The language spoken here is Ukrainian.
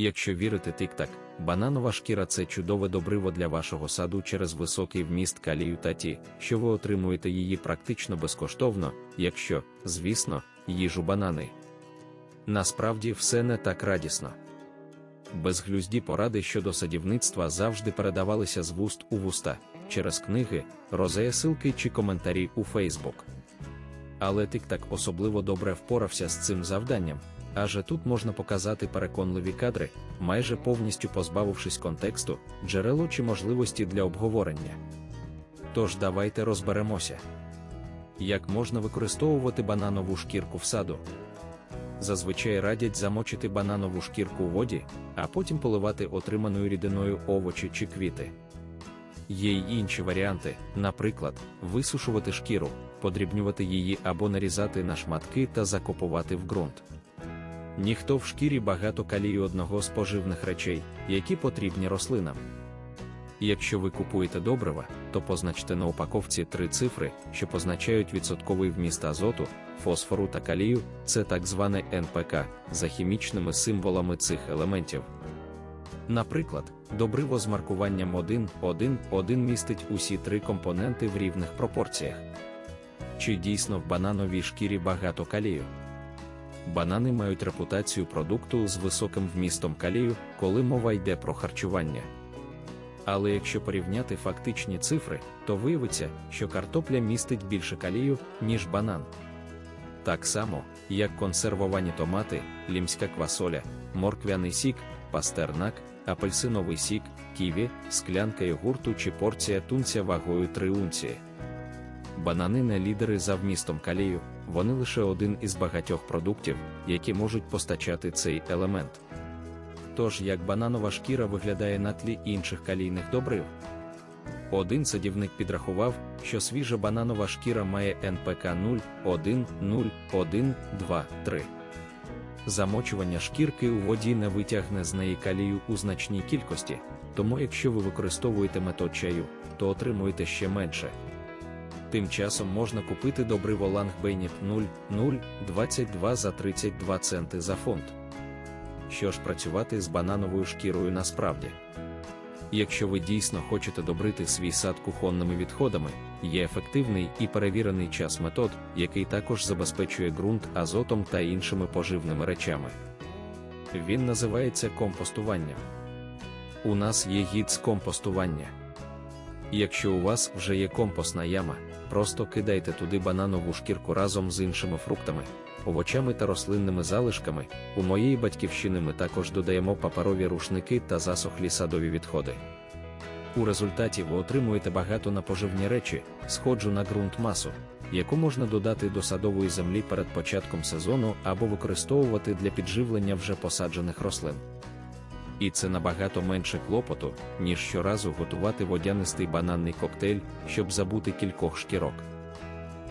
Якщо вірити тик-так, бананова шкіра це чудове добриво для вашого саду через високий вміст калію та ті, що ви отримуєте її практично безкоштовно, якщо, звісно, їжу банани. Насправді все не так радісно. Безглузді поради щодо садівництва завжди передавалися з вуст у вуста через книги, розеясилки чи коментарі у Фейсбук. Але тик-так особливо добре впорався з цим завданням, адже тут можна показати переконливі кадри, майже повністю позбавившись контексту, джерело чи можливості для обговорення. Тож давайте розберемося, як можна використовувати бананову шкірку в саду. Зазвичай радять замочити бананову шкірку у воді, а потім поливати отриманою рідиною овочі чи квіти. Є й інші варіанти, наприклад, висушувати шкіру, подрібнювати її або нарізати на шматки та закопувати в ґрунт. Ніхто в шкірі багато калію одного з поживних речей, які потрібні рослинам. Якщо ви купуєте добрива, то позначте на упаковці три цифри, що позначають відсотковий вміст азоту, фосфору та калію, це так зване НПК, за хімічними символами цих елементів. Наприклад, добриво з маркуванням 1,1,1 містить усі три компоненти в рівних пропорціях. Чи дійсно в банановій шкірі багато калію? Банани мають репутацію продукту з високим вмістом калію, коли мова йде про харчування. Але якщо порівняти фактичні цифри, то виявиться, що картопля містить більше калію, ніж банан. Так само, як консервовані томати, лімська квасоля, морквяний сік, пастернак, апельсиновий сік, ківі, склянка йогурту чи порція тунця вагою 3 унції. Банани не лідери за вмістом калію, вони лише один із багатьох продуктів, які можуть постачати цей елемент. Тож як бананова шкіра виглядає на тлі інших калійних добрив? Один садівник підрахував, що свіжа бананова шкіра має НПК 0, 1, 0, 1, 2, 3. Замочування шкірки у воді не витягне з неї калію у значній кількості, тому якщо ви використовуєте метод чаю, то отримуєте ще менше. Тим часом можна купити добриво Лангбейніп 0,022 за 32 центи за фунт. Що ж працювати з банановою шкірою насправді? Якщо ви дійсно хочете добрити свій сад кухонними відходами, є ефективний і перевірений час метод, який також забезпечує ґрунт азотом та іншими поживними речами. Він називається компостуванням. У нас є гід з компостування. Якщо у вас вже є компостна яма, просто кидайте туди бананову шкірку разом з іншими фруктами, овочами та рослинними залишками. У моєї батьківщини ми також додаємо паперові рушники та засохлі садові відходи. У результаті ви отримуєте багато на поживні речі, сходжу на ґрунт масу, яку можна додати до садової землі перед початком сезону або використовувати для підживлення вже посаджених рослин. І це набагато менше клопоту, ніж щоразу готувати водянистий бананний коктейль, щоб забути кількох шкірок.